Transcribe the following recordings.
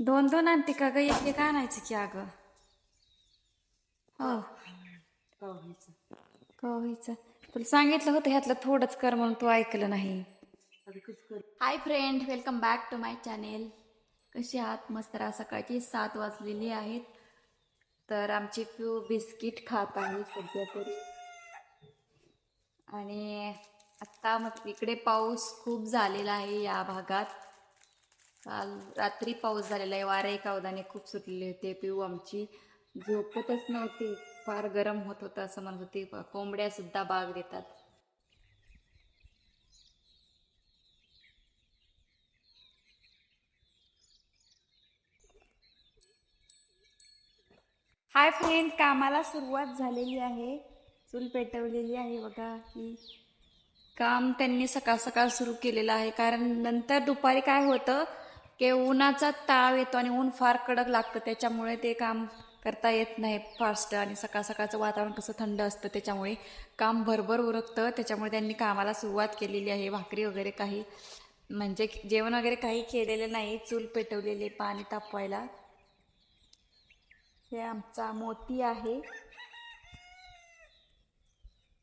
दोन दोन आणते का ग? एक एक आणायचं की अगं. हो. तुला सांगितलं होतं ह्यातलं थोडंच कर म्हणून तू ऐकलं नाही. Hi friend welcome back to my channel. कशी आहात? मस्त राहा. सकाळची सात वाजलेली आहेत. तर आमची पिऊ बिस्किट खात आहे सध्या तरी. आणि आत्ता मग इकडे पाऊस खूप झालेला आहे या भागात. काल रात्री पाऊस झालेला आहे. वारे कावदाने खूप सुटलेले होते. पिऊ आमची. झोपतच नव्हती. फार गरम होत होतं असं म्हणत होती. कोंबड्या सुद्धा बाग देतात. हाय फ्रेंड कामाला सुरुवात झालेली आहे. चूल पेटवलेली आहे बघा ही काम त्यांनी सकाळ सकाळ सुरू केलेलं आहे. कारण नंतर दुपारी काय होतं? की उन्हाचा ताव येतो आणि ऊन फार कडक लागतं त्याच्यामुळे ते काम करता येत नाही फास्ट आणि सकाळ सकाळचं वातावरण कसं थंड असतं त्याच्यामुळे काम भरभर उरकतं. त्याच्यामुळे त्यांनी कामाला सुरुवात केलेली आहे भाकरी वगैरे काही म्हणजे जेवण वगैरे काही केलेलं नाही चूल पेटवलेले पाणी तापवायला. हे आमचा मोती आहे.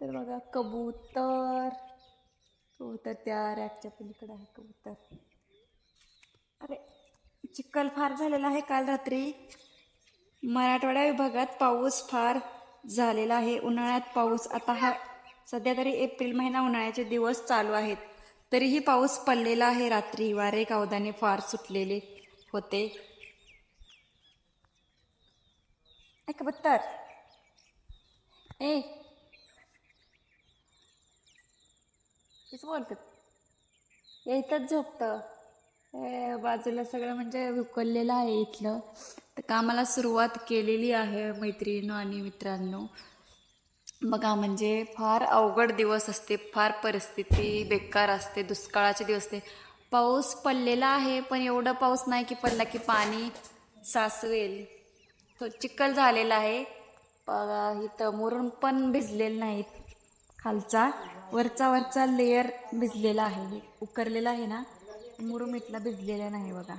तर बघा कबूतर. कबूतर त्या रॅकच्या पलीकडे आहे कबूतर. अरे चिखल फार झालेला आहे काल रात्री. मराठवाडा विभागात पाऊस फार झालेला आहे. उन्हाळ्यात पाऊस आता हा सध्या तरी एप्रिल महिना उन्हाळ्याचे दिवस चालू आहेत. तरीही पाऊस पडलेला आहे. रात्री वारे कावदाने फार सुटलेले होते. ऐक बत्तर ए. तेच बोलतात इथंच झोपतं. बाजूला सगळं म्हणजे उकललेलं आहे इथलं. तर कामाला सुरुवात केलेली आहे मैत्रिणींनो आणि मित्रांनो. बघा म्हणजे फार अवघड दिवस असते फार परिस्थिती बेकार असते दुष्काळाचे दिवस असते. पाऊस पडलेला आहे पण एवढा पाऊस नाही की पडला की पाणी साचवेल. तो चिखल झालेला आहे. बघा इथं मोरून पण भिजलेलं नाही. खालचा वरचा वरचा लेयर भिजलेला आहे. उकरलेला आहे ना? मुरुम इथला भिजलेला नाही बघा.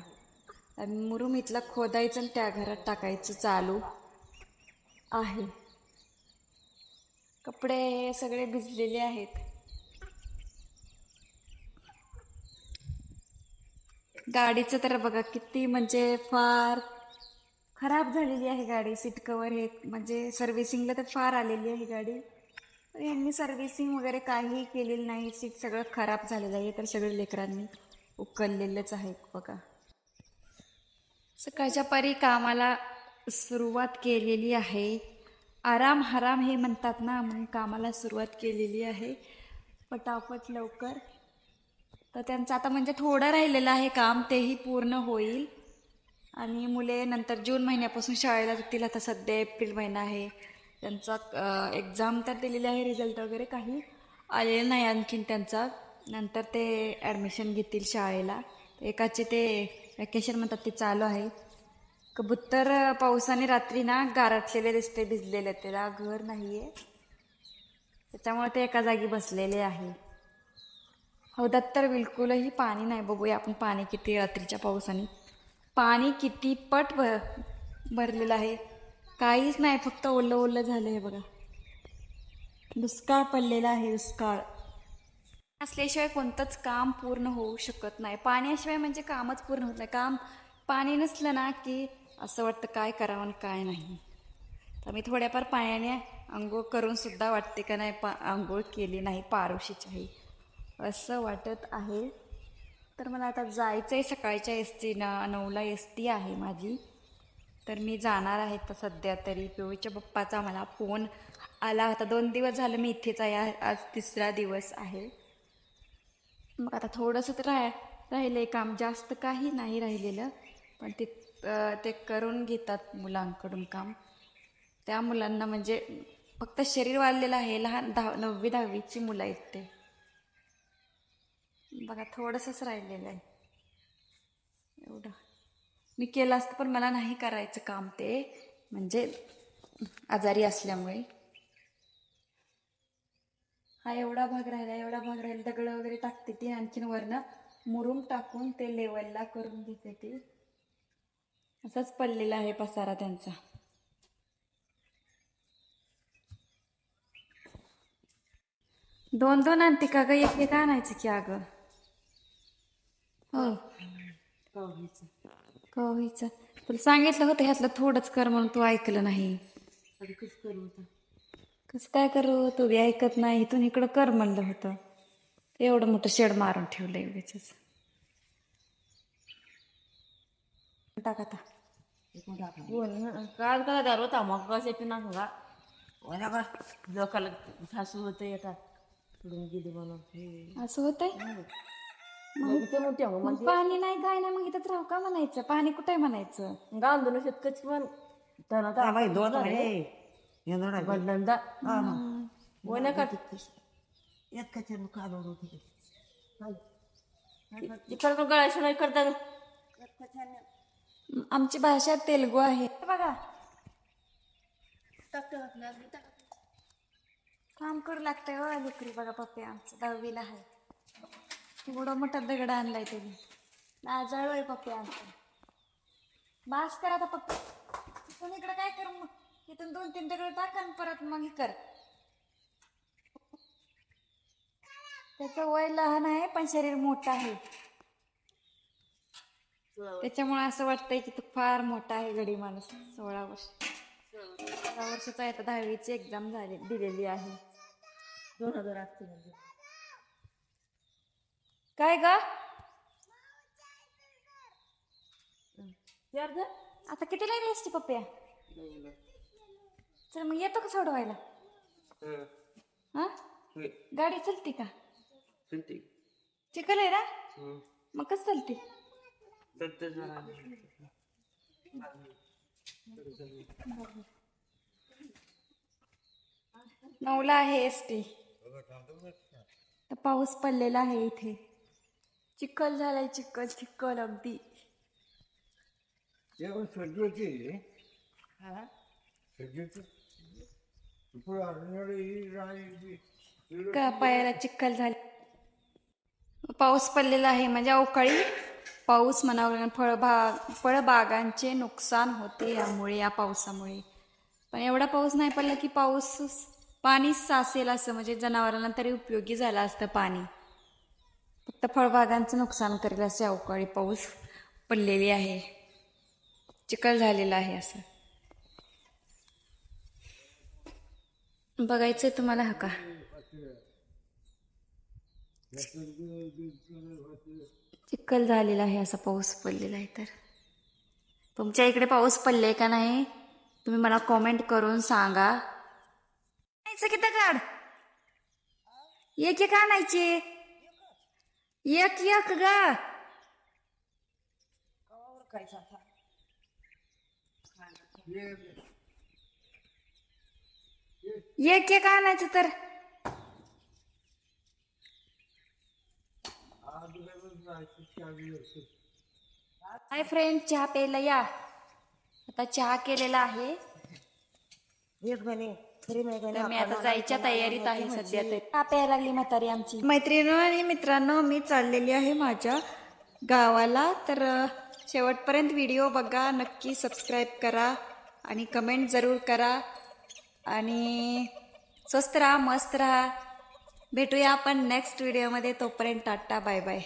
आणि मुरुम इथला खोदायचं आणि त्या घरात टाकायचं चालू आहे. कपडे हे सगळे भिजलेले आहेत. गाडीचं तर बघा किती म्हणजे फार खराब झालेली आहे गाडी. सीट कवर हे म्हणजे सर्व्हिसिंगला तर फार आलेली आहे गाडी. यांनी सर्व्हिसिंग वगैरे काही केलेली नाही. सीट सगळं खराब झालेलं आहे. तर सगळे लेकरांनी उकललेलंच आहे बघा. सकाळच्या परी कामाला सुरुवात केलेली आहे. आराम हराम हे म्हणतात ना म्हणून कामाला सुरुवात केलेली आहे. पटापट लवकर. तर त्यांचं आता म्हणजे थोडं राहिलेलं आहे काम तेही पूर्ण होईल. आणि मुले नंतर जून महिन्यापासून शाळेला जातील आता सध्या एप्रिल महिना आहे. त्यांचा एक्झाम तर दिलेली आहे रिझल्ट वगैरे काही आलेलं नाही आणखीन त्यांचा. नंतर ते ॲडमिशन घेतील शाळेला. एकाचे ते वॅकेशन म्हणतात ते चालू आहे. कबूतर पावसाने रात्री ना गारटलेले दिसते भिजलेले. त्याला घर नाही आहे त्याच्यामुळे ते एका जागी बसलेले आहे. हो, हौदात तर बिलकुलही पाणी नाही. बघूया आपण पाणी किती रात्रीच्या पावसाने. पाणी किती पट भर भरलेलं आहे. काहीच नाही. फक्त ओलं ओलं झालं आहे बघा. दुष्काळ पडलेला आहे दुष्काळ. असल्याशिवाय कोणतंच काम पूर्ण होऊ शकत नाही. पाण्याशिवाय म्हणजे कामच पूर्ण होत नाही. काम पाणी नसलं ना की असं वाटतं काय करावं आणि काय नाही. तर मी थोड्याफार पाण्याने आंघोळ करूनसुद्धा वाटते का नाही पा आंघोळ केली नाही पारोशीची आहे. असं वाटत आहे. तर मला आता जायचं आहे. सकाळच्या एस टी न नऊला एस टी आहे माझी. तर मी जाणार आहे तर सध्या तरी. पिवळीच्या पप्पाचा मला फोन आला होता. दोन दिवस झालं मी इथेच आहे. आज तिसरा दिवस आहे. मग आता थोडंसं तर राह राहिलं आहे काम. जास्त काही नाही राहिलेलं. पण ते ते करून घेतात मुलांकडून काम. त्या मुलांना म्हणजे फक्त शरीर वाढलेलं आहे. लहान दहा नववी दहावीची मुलं आहेत ते. बघा थोडंसंच राहिलेलं आहे. एवढं. मी केलं असतं पण मला नाही करायचं काम ते. म्हणजे आजारी असल्यामुळे. हा एवढा भाग राहिला एवढा भाग राहिला. दगड वगैरे टाकते ती आणखीन वरनं. मुरुम टाकून ते लेवलला करून घेते ती. असाच पडलेला आहे पसारा त्यांचा. दोन दोन आणते का ग? एक एक आणायचं की अगं. हो. तुला सांगितलं होतं ह्यातलं थोडंच कर म्हणून तू ऐकलं नाही. कसं काय करू? तू बी ऐकत नाही. इथून इकडं कर म्हणलं होतं. एवढं मोठं शेड मारून ठेवलंय उगीच टाक आता. काल कला दारू होता मग कशाची ना का? लोकाला सासू होतं एका सोडून गेली म्हणून. असं होतंय? मग मग पाणी नाही काय नाही. मग इथंच राहू का म्हणायचं? पाणी कुठे म्हणायचं? गाव दोन शेतकची पण त्यांना तर आम्हाला दोन बदलंदा वना का इकडं गळायचं नाही करता आमची भाषा तेलगू आहे बघा काम करू लागतंय हो लेकरी बघा पप्पे आमचं दहावीला आहे एवढा मोठा दगड आणलाय त्यांनी लाजाळू आहे पप्पे आमचं बास कर आता पप्पे इकडे काय कर मग इथून दोन तीन दगड टाका आणि परत मग हे कर. त्याचं वय लहान आहे पण शरीर मोठं आहे. त्याच्यामुळे असं वाटतंय की तो फार मोठा आहे गडी माणूस. सोळा वर्ष. सोळा वर्षाचा आहे तर दहावीची एक्झाम झाली दिलेली आहे. दोन हजार असते म्हणजे काय ग? आता किती लागली असते पप्प्या? चल मग येतो का सोडवायला? हा. गाडी चलते का? चिखल आहे ना? मग कसं चालते? नऊला आहे एस टी तर पाऊस पडलेला आहे इथे. चिखल झालाय चिखल चिखल अगदी. का पायाला चिखल झाले? पाऊस पडलेला आहे म्हणजे अवकाळी पाऊस म्हणावं लागेल. फळबाग फळबागांचे नुकसान होते यामुळे या पावसामुळे. पण एवढा पाऊस नाही पडला की पाऊस पाणी साचेल असं म्हणजे जनावरांना तरी उपयोगी झालं असतं पाणी. फक्त फळबागांचं नुकसान करेल असे अवकाळी पाऊस पडलेली आहे. चिखल झालेला आहे असं. बघायचंय तुम्हाला हा का? चिखल झालेला आहे असा पाऊस पडलेला आहे तर. तुमच्या इकडे पाऊस पडलाय का नाही? तुम्ही मला कॉमेंट करून सांगा. आणायचं किती काढ एक एक आणायचे. एक एक गा. एक एक आणायचं तर. हाय फ्रेंड चहा प्यायला या. आता चहा केलेला आहे. एक महिने खरी महिने तर मी आता जायच्या तयारीत आहे सध्या तरी. चहा प्यायला लागली म्हातारी आमची. मैत्रिणी आणि मित्रांनो मी चाललेली आहे माझ्या गावाला. तर शेवटपर्यंत व्हिडिओ बघा. नक्की सबस्क्राईब करा आणि कमेंट जरूर करा. आणि स्वस्त राहा मस्त राहा. भेटूया आपण नेक्स्ट व्हिडिओमध्ये तोपर्यंत टाटा बाय बाय